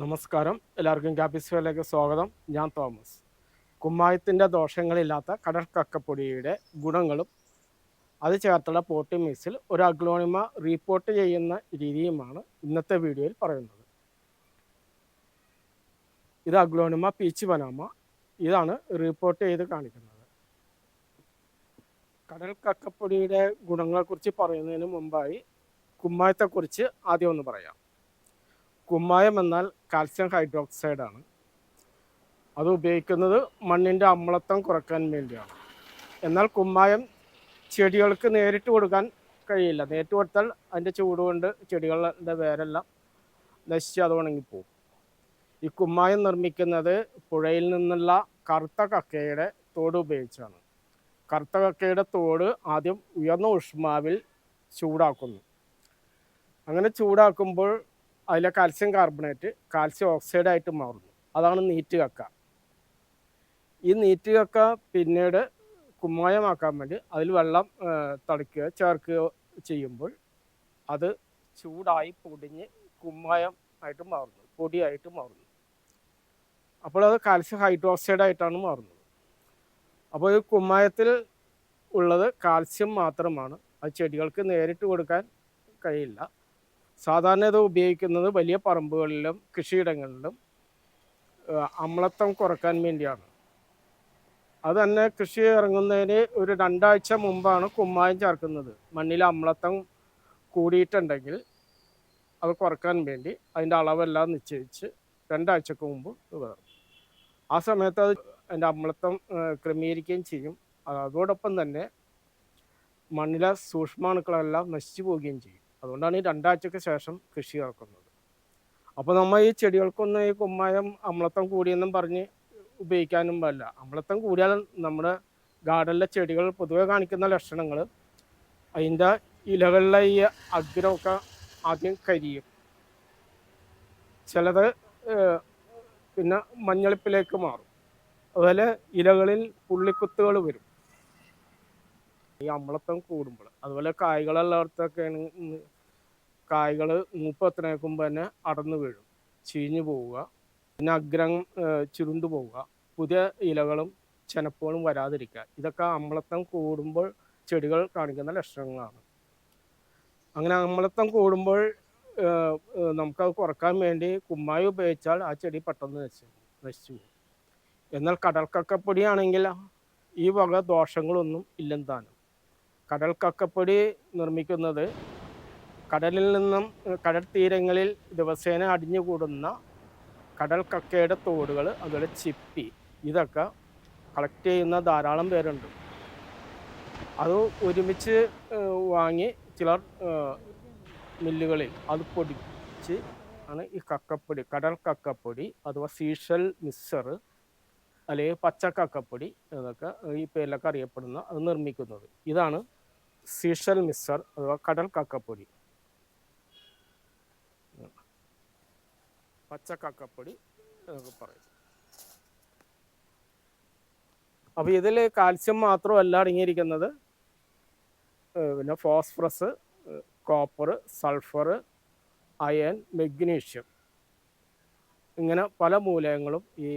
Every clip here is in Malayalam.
നമസ്കാരം. എല്ലാവർക്കും ക്യാപിസ്ഫിയറിലേക്ക് സ്വാഗതം. ഞാൻ തോമസ്. കുമ്മായത്തിന്റെ ദോഷങ്ങളില്ലാത്ത കടൽ കക്കപ്പൊടിയുടെ ഗുണങ്ങളും അത് ചേർത്തുള്ള പോട്ടി മിക്സിൽ ഒരു അഗ്ലോണിമ റീപ്പോർട്ട് ചെയ്യുന്ന രീതിയുമാണ് ഇന്നത്തെ വീഡിയോയിൽ പറയുന്നത്. ഇത് അഗ്ലോണിമ പീച്ച് പനാമ ഇതാണ് റിപ്പോർട്ട് ചെയ്ത് കാണിക്കുന്നത്. കടൽ കക്കപ്പൊടിയുടെ ഗുണങ്ങളെക്കുറിച്ച് പറയുന്നതിന് മുമ്പായി കുമ്മായത്തെക്കുറിച്ച് ആദ്യം ഒന്ന് പറയാം. കുമ്മായം എന്നാൽ കാൽസ്യം ഹൈഡ്രോക്സൈഡ് ആണ് അത് ഉപയോഗിക്കുന്നത് മണ്ണിന്റെ അമ്ലത്വം കുറയ്ക്കാൻ വേണ്ടിയാണ്. എന്നാൽ കുമ്മായം ചെടികൾക്ക് നേരിട്ട് കൊടുക്കാൻ കഴിയില്ല. നേരിട്ട് കൊടുത്താൽ അതിന്റെ ചൂട് കൊണ്ട് ചെടികളുടെ വേരെല്ലാം നശിച്ച് അത് ഉണങ്ങിപ്പോവും. ഈ കുമ്മായം നിർമ്മിക്കുന്നത് പുഴയിൽ നിന്നുള്ള കറുത്ത കക്കയുടെ തോട് ഉപയോഗിച്ചാണ്. കറുത്ത കക്കയുടെ തോട് ആദ്യം ഉയർന്ന ഊഷ്മാവിൽ ചൂടാക്കുന്നു. അങ്ങനെ ചൂടാക്കുമ്പോൾ അതിലെ കാൽസ്യം കാർബണേറ്റ് കാൽസ്യം ഓക്സൈഡ് ആയിട്ട് മാറുന്നു. അതാണ് നീറ്റ് കക്ക. ഈ നീറ്റ് കക്ക പിന്നീട് കുമ്മായമാക്കാൻ വേണ്ടി അതിൽ വെള്ളം തളിക്കുക ചേർക്കുകയോ ചെയ്യുമ്പോൾ അത് ചൂടായി പൊടിഞ്ഞ് കുമ്മായം ആയിട്ട് മാറുന്നു പൊടിയായിട്ട് മാറുന്നു. അപ്പോൾ അത് കാൽസ്യം ഹൈഡ്രോക്സൈഡ് ആയിട്ടാണ് മാറുന്നത്. അപ്പോൾ ഈ കുമ്മായത്തിൽ ഉള്ളത് കാൽസ്യം മാത്രമാണ്. അത് ചെടികൾക്ക് നേരിട്ട് കൊടുക്കാൻ കഴിയില്ല. സാധാരണ ഇത് ഉപയോഗിക്കുന്നത് വലിയ പറമ്പുകളിലും കൃഷിയിടങ്ങളിലും അമ്ലത്വം കുറയ്ക്കാൻ വേണ്ടിയാണ്. അത് തന്നെ കൃഷി ഇറങ്ങുന്നതിന് ഒരു രണ്ടാഴ്ച മുമ്പാണ് കുമ്മായം ചേർക്കുന്നത്. മണ്ണിൽ അമ്ലത്വം കൂടിയിട്ടുണ്ടെങ്കിൽ അത് കുറയ്ക്കാൻ വേണ്ടി അതിന്റെ അളവെല്ലാം നിശ്ചയിച്ച് രണ്ടാഴ്ചക്ക് മുമ്പ് വിതറും ആ സമയത്ത് അത് അതിന്റെ അമ്ലത്വം ക്രമീകരിക്കുകയും ചെയ്യും. അതോടൊപ്പം തന്നെ മണ്ണിലെ സൂക്ഷ്മാണുക്കളെല്ലാം നശിച്ചു പോവുകയും ചെയ്യും. അതുകൊണ്ടാണ് ഈ രണ്ടാഴ്ചക്ക് ശേഷം കൃഷി ഇറക്കുന്നത്. അപ്പോൾ നമ്മൾ ഈ ചെടികൾക്കൊന്നും ഈ കുമ്മായം അമ്ലത്വം കൂടിയെന്നും പറഞ്ഞ് ഉപയോഗിക്കാനും പാടില്ല. അമ്ലത്വം കൂടിയാൽ നമ്മുടെ ഗാർഡനിലെ ചെടികൾ പൊതുവെ കാണിക്കുന്ന ലക്ഷണങ്ങൾ അതിന്റെ ഇലകളിലെ ഈ അഗ്രമൊക്കെ ആദ്യം കരിയും. ചിലത് പിന്നെ മഞ്ഞളിപ്പിലേക്ക് മാറും. അതുപോലെ ഇലകളിൽ പുള്ളിക്കുത്തുകൾ വരും. ഈ അമ്ലത്വം കൂടുമ്പോൾ. അതുപോലെ കായ്കളുള്ളവർക്കൊക്കെ കായ്കൾ മൂപ്പത്തിനേക്കുമ്പോൾ തന്നെ അടന്നു വീഴും. ചീഞ്ഞു പോവുക. പിന്നെ അഗ്രം ചുരുണ്ടു പോവുക. പുതിയ ഇലകളും ചെനപ്പുകളും വരാതിരിക്കുക. ഇതൊക്കെ അമ്ലത്വം കൂടുമ്പോൾ ചെടികൾ കാണിക്കുന്ന ലക്ഷണങ്ങളാണ്. അങ്ങനെ അമ്ലത്വം കൂടുമ്പോൾ നമുക്കത് കുറയ്ക്കാൻ വേണ്ടി കുമ്മായി ഉപയോഗിച്ചാൽ ആ ചെടി പെട്ടെന്ന് നശിച്ചു നശിച്ചു പോകും. എന്നാൽ കടൽക്കക്കപ്പൊടിയാണെങ്കിൽ ഈ വക ദോഷങ്ങളൊന്നും ഇല്ലെന്ന് താനും. കടൽക്കക്കപ്പൊടി നിർമ്മിക്കുന്നത് കടലിൽ നിന്നും കടൽ തീരങ്ങളിൽ ദിവസേന അടിഞ്ഞുകൂടുന്ന കടൽ കക്കയുടെ തോടുകൾ അതുപോലെ ചിപ്പി. ഇതൊക്കെ കളക്ട് ചെയ്യുന്ന ധാരാളം പേരുണ്ട്. അത് ഒരുമിച്ച് വാങ്ങി ചിലർ മില്ലുകളിൽ അത് പൊടിച്ച് ആണ് ഈ കക്കപ്പൊടി കടൽ കക്കപ്പൊടി അഥവാ സീഷൽ മിക്സർ അല്ലെങ്കിൽ പച്ച കക്കപ്പൊടി എന്നൊക്കെ ഈ പേരിലൊക്കെ അറിയപ്പെടുന്ന അത് നിർമ്മിക്കുന്നത്. ഇതാണ് സീഷൽ മിക്സർ അഥവാ കടൽ കക്കപ്പൊടി. പച്ച കക്കപ്പൊടി എന്നൊക്കെ പറയും. അപ്പോൾ ഇതിൽ കാൽസ്യം മാത്രമല്ല അടങ്ങിയിരിക്കുന്നത്. പിന്നെ phosphorus copper sulphur iron magnesium. ഇങ്ങനെ പല മൂലകങ്ങളും ഈ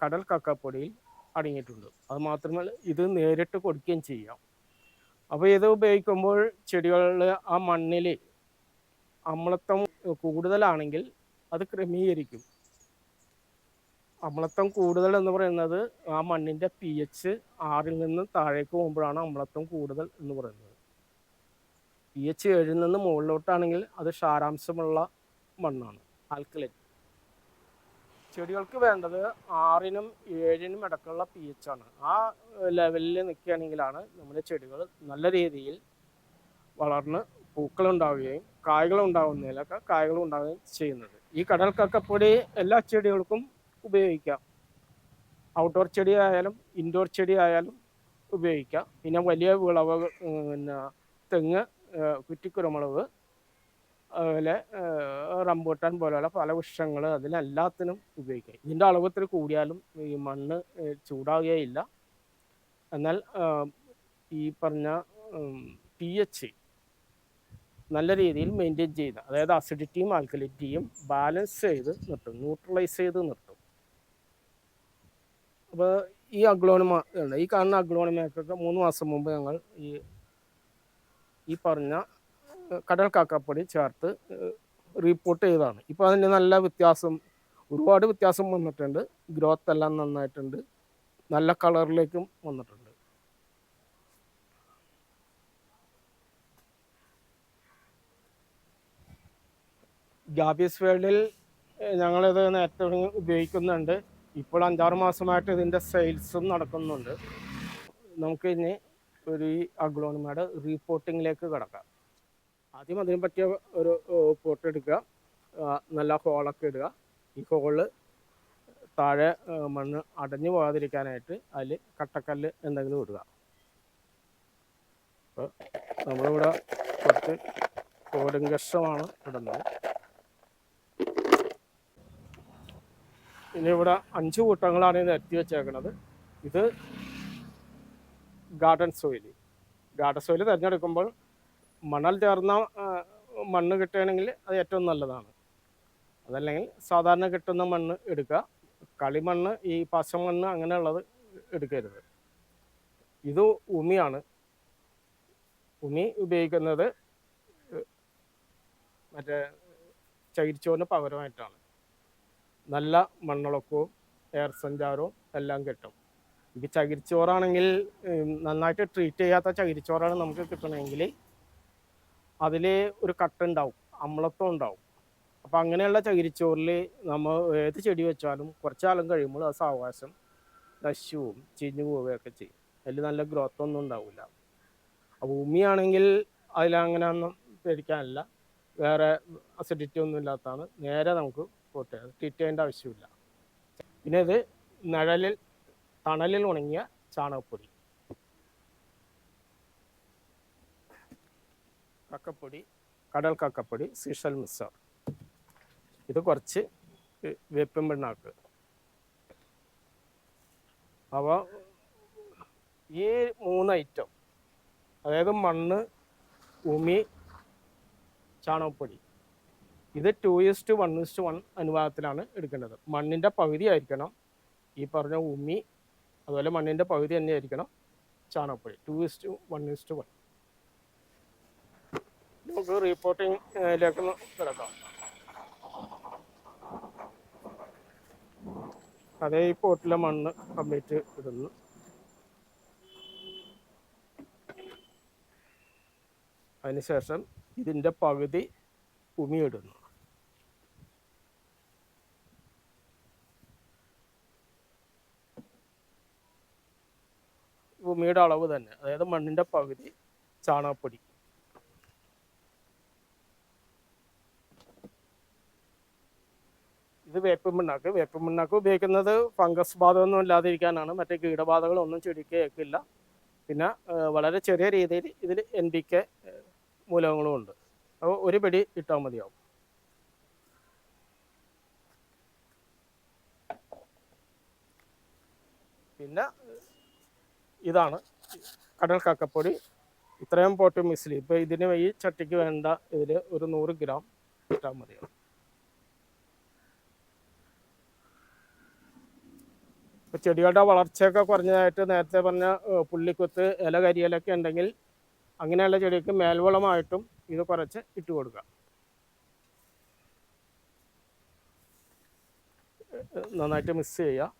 കടൽ കക്കപ്പൊടിയിൽ അടങ്ങിയിട്ടുണ്ട്. അത് മാത്രമല്ല ഇത് നേരിട്ട് കൊടുക്കുകയും ചെയ്യാം. അപ്പോൾ ഇത് ഉപയോഗിക്കുമ്പോൾ ചെടികളിൽ ആ മണ്ണിൽ അമ്ലത്വം കൂടുതലാണെങ്കിൽ അത് ക്രമീകരിക്കും. അമ്ലത്വം കൂടുതൽ എന്ന് പറയുന്നത് ആ മണ്ണിന്റെ പി എച്ച് ആറിൽ നിന്ന് താഴേക്ക് പോകുമ്പോഴാണ് അമ്ലത്വം കൂടുതൽ എന്ന് പറയുന്നത്. പി എച്ച് ഏഴിൽ നിന്ന് മുകളിലോട്ടാണെങ്കിൽ അത് ക്ഷാരാംശമുള്ള മണ്ണാണ് ആൽക്കലൈൻ ചെടികൾക്ക് വേണ്ടത് ആറിനും ഏഴിനും ഇടക്കുള്ള പി എച്ച് ആണ്. ആ ലെവലിൽ നിൽക്കുകയാണെങ്കിലാണ് നമ്മുടെ ചെടികൾ നല്ല രീതിയിൽ വളർന്ന് പൂക്കളുണ്ടാവുകയും കായ്കൾ ഉണ്ടാവുകയും ചെയ്യുന്നത്. ഈ കടൽ കക്കപ്പൊടി എല്ലാ ചെടികൾക്കും ഉപയോഗിക്കാം. ഔട്ട്ഡോർ ചെടി ആയാലും ഇൻഡോർ ചെടി ആയാലും ഉപയോഗിക്കാം. പിന്നെ വലിയ വിളവ് പിന്നെ തെങ്ങ് കുറ്റിക്കുരുമുളക് അതുപോലെ റംബൂട്ടാൻ പോലെയുള്ള പല വൃക്ഷങ്ങൾ അതിനെല്ലാത്തിനും ഉപയോഗിക്കാം. ഇതിന്റെ അളവ് ഇത്തിരി കൂടിയാലും ഈ മണ്ണ് ചൂടാകുകയില്ല എന്നാൽ ഈ പറഞ്ഞ പി എച്ച് നല്ല രീതിയിൽ മെയിന്റെയിൻ ചെയ്യുന്ന അതായത് അസിഡിറ്റിയും ആൽക്കലിറ്റിയും ബാലൻസ് ചെയ്ത് നിർത്തും ന്യൂട്രലൈസ് ചെയ്ത് നിർത്തും. അപ്പോൾ ഈ അഗ്ലോണിമ ഈ കാണുന്ന അഗ്ലോണിമയൊക്കെ മൂന്ന് മാസം മുമ്പ് ഞങ്ങൾ ഈ ഈ പറഞ്ഞ കടൽ കാക്കപ്പൊടി ചേർത്ത് റിപ്പോർട്ട് ചെയ്തതാണ്. ഇപ്പോൾ അതിന് നല്ല വ്യത്യാസം ഒരുപാട് വ്യത്യാസം വന്നിട്ടുണ്ട്. ഗ്രോത്ത് എല്ലാം നന്നായിട്ടുണ്ട്. നല്ല കളറിലേക്കും വന്നിട്ടുണ്ട്. ഗാബീസ് വേൾഡിൽ ഞങ്ങളിത് നേരത്തെ ഉപയോഗിക്കുന്നുണ്ട്. ഇപ്പോൾ അഞ്ചാറ് മാസമായിട്ട് ഇതിന്റെ സെയിൽസും നടക്കുന്നുണ്ട്. നമുക്ക് ഇനി ഒരു ഈ അഗ്ലോണിമയുടെ റീപോർട്ടിങ്ങിലേക്ക് കിടക്കാം. ആദ്യം അതിനെ പറ്റിയ ഒരു പോട്ട് എടുക്കുക. നല്ല ഹോളൊക്കെ ഇടുക. ഈ ഹോൾ താഴെ മണ്ണ് അടഞ്ഞു പോകാതിരിക്കാനായിട്ട് അതിൽ കട്ടക്കല്ല് എന്തെങ്കിലും ഇടുക. അപ്പോൾ നമ്മളിവിടെ കുറച്ച് കോടുങ്കഷമാണ് ഇടുന്നത്. ഇനി ഇവിടെ അഞ്ച് കൂട്ടങ്ങളാണ് ഇത് എത്തി വെച്ചേക്കുന്നത് ഇത് ഗാർഡൻ സോയിൽ ഗാർഡൻ സോയിൽ തിരഞ്ഞെടുക്കുമ്പോൾ മണൽ ചേർന്ന മണ്ണ് കിട്ടുകയാണെങ്കിൽ അത് ഏറ്റവും നല്ലതാണ്. അതല്ലെങ്കിൽ സാധാരണ കിട്ടുന്ന മണ്ണ് എടുക്കുക. കളിമണ്ണ് ഈ പശമണ്ണ് അങ്ങനെയുള്ളത് എടുക്കരുത്. ഇത് ഉമിയാണ്. ഉമി ഉപയോഗിക്കുന്നത് മറ്റേ ചൈരിച്ചോന് പകരമായിട്ടാണ്. നല്ല മണ്ണിളക്കവും എയർ സഞ്ചാരവും എല്ലാം കിട്ടും. ഇത് ചകിരിച്ചോറാണെങ്കിൽ നന്നായിട്ട് ട്രീറ്റ് ചെയ്യാത്ത ചകിരിച്ചോറാണ് നമുക്ക് കിട്ടണമെങ്കിൽ അതിൽ ഒരു കട്ടുണ്ടാവും അമ്ലത്വം ഉണ്ടാവും. അപ്പോൾ അങ്ങനെയുള്ള ചകിരിച്ചോറിൽ നമ്മൾ ഏത് ചെടി വെച്ചാലും കുറച്ച് കാലം കഴിയുമ്പോൾ ആ സാവകാശം നശുവും ചീഞ്ഞു പോവുകയൊക്കെ ചെയ്യും. അതിൽ നല്ല ഗ്രോത്ത് ഒന്നും ഉണ്ടാവില്ല. ഭൂമിയാണെങ്കിൽ അതിലങ്ങനെ ഒന്നും പേടിക്കാനില്ല. വേറെ അസിഡിറ്റി ഒന്നും ഇല്ലാത്തതാണ്. നേരെ നമുക്ക് പോട്ടെ ട്രീറ്റ് ചെയ്യേണ്ട ആവശ്യമില്ല. പിന്നെ ഇത് നിഴലിൽ തണലിൽ ഉണങ്ങിയ ചാണകപ്പൊടി. കക്കപ്പൊടി കടൽ കക്കപ്പൊടി സീഷൽ മിക്സർ. ഇത് കുറച്ച് വേപ്പും പിണ്ണാക്ക്. അപ്പോൾ ഈ മൂന്ന് ഐറ്റം അതായത് മണ്ണ് ഉമി ചാണകപ്പൊടി. ഇത് two is to one is to one അനുപാതത്തിലാണ് എടുക്കേണ്ടത്. മണ്ണിന്റെ പകുതി ആയിരിക്കണം. ഈ പറഞ്ഞ ഉമ്മി അതുപോലെ മണ്ണിന്റെ പകുതി തന്നെ ആയിരിക്കണം ചാണകപ്പൊടി. Two is to one is to one നമുക്ക് റിപ്പോർട്ടിങ്ങിലേക്ക് കിടക്കാം. അതേ ഈ പോട്ടിലെ മണ്ണ് കംപ്ലീറ്റ് ഇടുന്നു. അതിനുശേഷം ഇതിന്റെ പകുതി ഉമിയിടുന്നു. ഭൂമിയുടെ അളവ് തന്നെ അതായത് മണ്ണിന്റെ പകുതി ചാണകപ്പൊടി. ഇത് വേപ്പ് മണ്ണാക്ക് വേപ്പ് മണ്ണാക്ക് ഉപയോഗിക്കുന്നത് ഫംഗസ് ബാധമൊന്നും ഇല്ലാതിരിക്കാനാണ്. മറ്റേ കീടബാധകളൊന്നും ചെടിക്ക് പിന്നെ വളരെ ചെറിയ രീതിയിൽ ഇതിൽ എൻ പി കെ മൂലകങ്ങളും ഉണ്ട്. അപ്പോൾ ഒരു പിടി ഇട്ടാൽ മതിയാവും. പിന്നെ ഇതാണ് കടൽ കാക്കപ്പൊടി. ഇത്രയും പോട്ട് മിസ്ലി ഇപ്പോൾ ഇതിന് ഈ ചട്ടിക്ക് വേണ്ട ഇതിൽ ഒരു നൂറ് ഗ്രാം ഇട്ടാൽ മതിയാവും. ഇപ്പൊ ചെടികളുടെ വളർച്ചയൊക്കെ കുറഞ്ഞതായിട്ട് നേരത്തെ പറഞ്ഞ പുള്ളിക്കുത്ത് ഇല കരിയലൊക്കെ ഉണ്ടെങ്കിൽ അങ്ങനെയുള്ള ചെടിക്ക് മേൽവളമായിട്ടും ഇത് കുറച്ച് ഇട്ട് കൊടുക്കുക. നന്നായിട്ട് മിക്സ് ചെയ്യുക.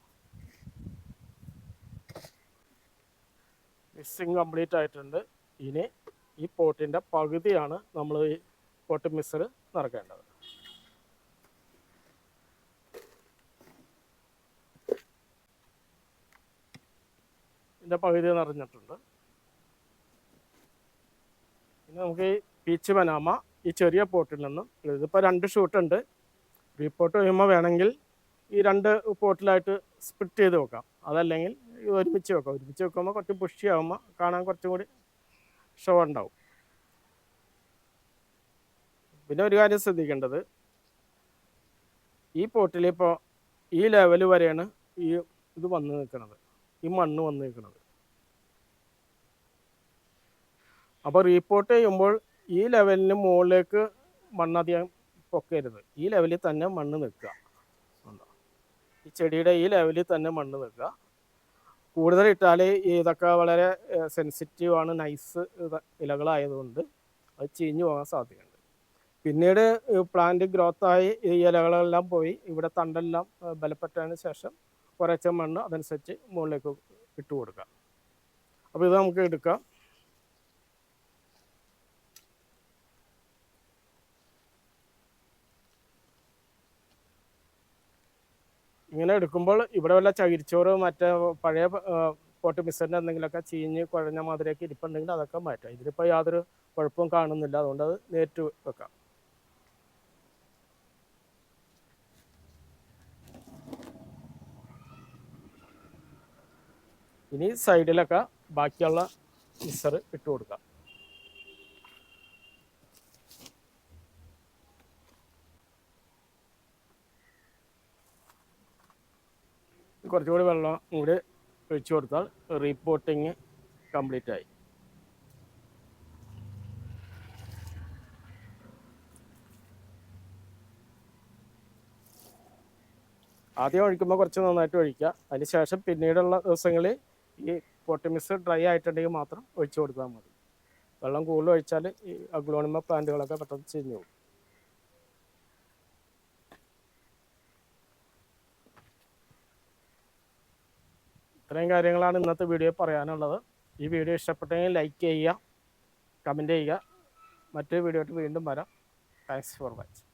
മിക്സിങ് കംപ്ലീറ്റ് ആയിട്ടുണ്ട്. ഇനി ഈ പോട്ടിന്റെ പകുതിയാണ് നമ്മൾ ഈ പോട്ട് മിക്സർ നിറക്കേണ്ടത്. ഇതിന്റെ പകുതി നിറഞ്ഞിട്ടുണ്ട്. ഇനി നമുക്ക് ഈ പീച്ച് ബനാമ ഈ ചെറിയ പോർട്ടിൽ നിന്നും ഇതിപ്പോൾ രണ്ട് ഷൂട്ടുണ്ട് റീപോർട്ട് കഴിയുമ്പോൾ വേണമെങ്കിൽ ഈ രണ്ട് പോർട്ടിലായിട്ട് സ്പ്ലിറ്റ് ചെയ്ത് വെക്കാം. അതല്ലെങ്കിൽ ഒരുമിച്ച് വെക്കാം. ഒരുമിച്ച് വെക്കുമ്പോൾ കുറച്ച് പുഷി ആകുമ്പോൾ കാണാൻ കുറച്ചും കൂടി ഷോ ഉണ്ടാവും. പിന്നെ ഒരു കാര്യം ശ്രദ്ധിക്കേണ്ടത്. ഈ പോർട്ടിലിപ്പോൾ ഈ ലെവൽ വരെയാണ് ഈ ഇത് വന്ന് നിൽക്കുന്നത് ഈ മണ്ണ് വന്ന് നിൽക്കുന്നത് അപ്പോൾ റീപ്പോർട്ട് ചെയ്യുമ്പോൾ ഈ ലെവലിന് മുകളിലേക്ക് മണ്ണധികം പൊക്കരുത്. ഈ ലെവലിൽ തന്നെ മണ്ണ് നിൽക്കുക? ഈ ചെടിയുടെ ഈ ലെവലിൽ തന്നെ മണ്ണ് നിൽക്കുക. കൂടുതൽ ഇട്ടാൽ ഇതൊക്കെ വളരെ സെൻസിറ്റീവ് ആണ് നൈസ് ഇലകളായതുകൊണ്ട് അത് ചീഞ്ഞു പോകാൻ സാധ്യതയുണ്ട്. പിന്നീട് പ്ലാന്റ് ഗ്രോത്തായി ഈ ഇലകളെല്ലാം പോയി. ഇവിടെ തണ്ടെല്ലാം ബലപ്പെട്ടതിന് ശേഷം കുറച്ച് മണ്ണ് അതനുസരിച്ച് മുകളിലേക്ക് ഇട്ട് കൊടുക്കുക അപ്പോൾ ഇത് നമുക്ക് എടുക്കാം. ഇങ്ങനെ എടുക്കുമ്പോൾ ഇവിടെ വല്ല ചകിരിച്ചോറ് മറ്റേ പഴയ പോട്ട് മിസ്സറിന്റെ എന്തെങ്കിലുമൊക്കെ ചീഞ്ഞ് കുഴഞ്ഞ മാതിരിയൊക്കെ ഇരിപ്പുണ്ടെങ്കിൽ അതൊക്കെ മാറ്റാം. ഇതിലിപ്പോൾ യാതൊരു കുഴപ്പവും കാണുന്നില്ല. അതുകൊണ്ട് അത് നേരിട്ട് വെക്കാം. ഇനി സൈഡിലൊക്കെ ബാക്കിയുള്ള മിക്സർ ഇട്ട് കൊടുക്കാം. കുറച്ചുകൂടി വെള്ളം കൂടി ഒഴിച്ചു കൊടുത്താൽ റീപോട്ടിങ് കംപ്ലീറ്റ് ആയി. ആദ്യം ഒഴിക്കുമ്പോൾ കുറച്ച് നന്നായിട്ട് ഒഴിക്കുക. അതിന് ശേഷം പിന്നീടുള്ള ദിവസങ്ങളിൽ ഈ പൊട്ടിമിസ് ഡ്രൈ ആയിട്ടുണ്ടെങ്കിൽ മാത്രം ഒഴിച്ചു കൊടുത്താൽ മതി. വെള്ളം കൂടുതൽ ഒഴിച്ചാൽ ഈ അഗ്ലോണിമ പ്ലാന്റുകളൊക്കെ പെട്ടെന്ന് ചീഞ്ഞു പോകും. ഇത്രയും കാര്യങ്ങളാണ് ഇന്നത്തെ വീഡിയോ പറയാനുള്ളത്. ഈ വീഡിയോ ഇഷ്ടപ്പെട്ടെങ്കിൽ ലൈക്ക് ചെയ്യുക കമന്റ് ചെയ്യുക. മറ്റൊരു വീഡിയോ ആയിട്ട് വീണ്ടും വരാം. Thanks for watching